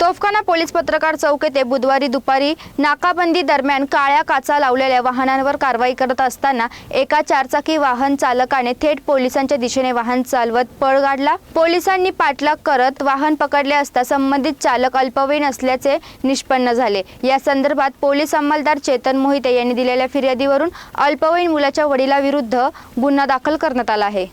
तोफखाना police पत्रकार चौक येथे बुधवारी दुपारी नाकाबंदी दरम्यान काळ्या काचा लावलेल्या वाहनांवर कारवाई करत असताना एका चारचाकी वाहन चालकाने थेट पोलिसांच्या दिशेने वाहन चालवत पळ काढला पोलिसांनी पाठलाग करत वाहन पकडले असता संबंधित चालक अल्पवयीन असल्याचे निष्पन्न झाले. या संदर्भात पोलीस अंमलदार चेतन मोहिते यांनी दिलेल्या फिर्यादीवरून अल्पवयीन मुलाच्या वडिलाविरुद्ध गुन्हा दाखल करण्यात आला आहे.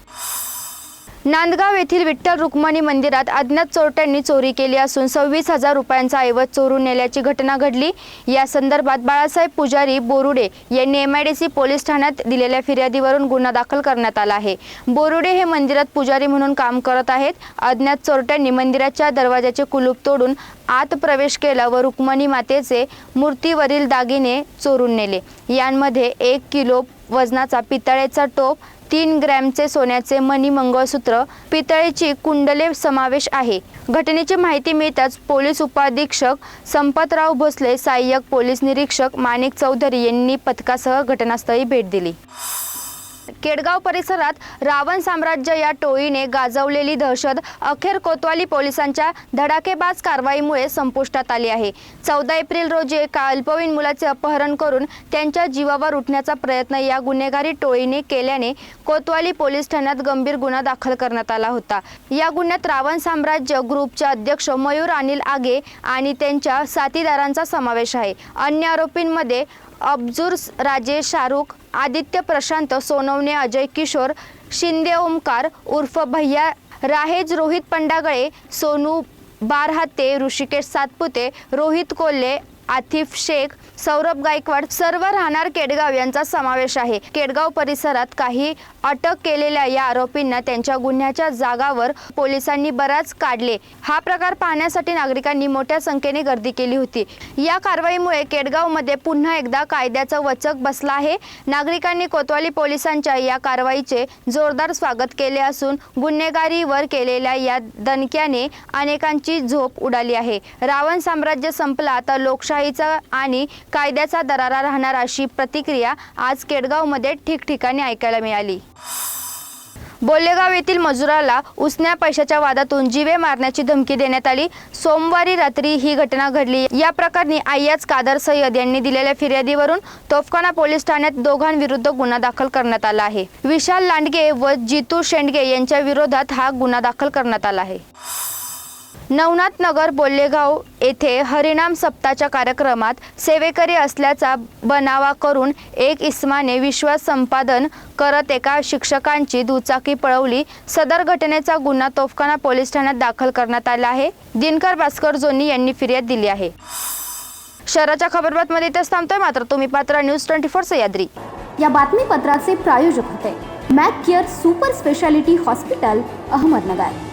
नांदगाव येथील विठ्ठल रुक्मणी मंदिरात अज्ञात चोरट्यांनी चोरी केली असून सव्वीस हजार रुपयांचा ऐवज चोरून नेल्याची घटना घडली. या संदर्भात बाळासाहेब पुजारी बोरुडे यांनी एमआयडीसी पोलीस ठाण्यात दिलेल्या फिर्यादीवरून गुन्हा दाखल करण्यात आला आहे. बोरुडे हे मंदिरात पुजारी म्हणून काम करत आहेत. अज्ञात चोरट्यांनी मंदिराच्या दरवाजाचे कुलूप तोडून आत प्रवेश केला व रुक्मणी मातेचे मूर्तीवरील दागिने चोरून नेले. यांमध्ये एक किलो वजनाचा पितळेचा टोप तीन ग्रॅमचे सोन्याचे मणी मंगळसूत्र पितळेची कुंडले समावेश आहे. घटनेची माहिती मिळताच पोलीस उपाधीक्षक संपतराव भोसले सहाय्यक पोलीस निरीक्षक माणिक चौधरी यांनी पथकासह घटनास्थळी भेट दिली. केडगाव परिसरात रावण साम्राज्य या टोळीने गाजवलेली दहशत अखेर कोतवाली पोलिसांच्या धडाकेबाज कारवाईमुळे संपुष्टात आली आहे. चौदा एप्रिल रोजी एका अल्पवयीन मुलाचे अपहरण करून त्यांच्या जीवावर उठण्याचा प्रयत्न या गुन्हेगारी टोळीने केल्याने कोतवाली पोलीस ठाण्यात गंभीर गुन्हा दाखल करण्यात आला होता. या गुन्ह्यात रावण साम्राज्य ग्रुपचे अध्यक्ष मयूर अनिल आगे आणि त्यांच्या साथीदारांचा समावेश आहे. अन्य आरोपींमध्ये अब्जुर राजे शाहरुख आदित्य प्रशांत सोनवणे अजय किशोर शिंदे ओमकार उर्फ भैया राहेज रोहित पंडागळे सोनू बारहाते ऋषिकेश सातपुते रोहित कोल्हे आतिफ शेख सौरभ गायकवाड सर्व राहणार केडगाव यांचा समावेश आहे. केडगाव परिसरात काही अटक केलेल्या या आरोपींना त्यांच्या गुन्ह्याच्या जागावर पोलिसांनी बराच काढले. हा प्रकार पाहण्यासाठी नागरिकांनी मोठ्या संख्येने गर्दी केली होती. या कारवाईमुळे केडगावमध्ये पुन्हा एकदा कायद्याचा वचक बसला आहे. नागरिकांनी कोतवाली पोलिसांच्या या कारवाईचे जोरदार स्वागत केले असून गुन्हेगारीवर केलेल्या या दणक्याने अनेकांची झोप उडाली आहे. रावण साम्राज्य संपला आता लोकशाहीचा आणि कायद्याचा दरारा राहणार अशी प्रतिक्रिया आज केडगावमध्ये ठिकठिकाणी ऐकायला मिळाली. बोल्लेगाव येथील मजुराला उसण्या पैशाच्या वादातून जीवे मारण्याची धमकी देण्यात आली. सोमवारी रात्री ही घटना घडली. या प्रकरणी आय्याज कादर सय्यद यांनी दिलेल्या फिर्यादीवरून तोफखाना पोलीस ठाण्यात दोघांविरुद्ध गुन्हा दाखल करण्यात आला आहे. विशाल लांडगे व जितू शेंडगे यांच्या विरोधात हा गुन्हा दाखल करण्यात आला आहे. नवनाथ नगर बोल्लेगाव येथे हरिनाम सप्ताच्या कार्यक्रमात सेवेकरी असल्याचा बनावा करून एक इस्माने विश्वास संपादन करत एका शिक्षकांची दुचाकी पळवली. सदर घटनेचा गुन्हा तोफखाना पोलीस ठाण्यात दाखल करण्यात आला आहे. दिनकर भास्कर जोनी यांनी फिर्याद दिली आहे. शहराच्या खबरबातमध्ये इथेच थांबतोय. मात्र तुम्ही पात्र न्यूज ट्वेंटी फोर सह्याद्री या बातमीपत्राचे प्रायोजक होते. Mac care super speciality hospital Ahmednagar.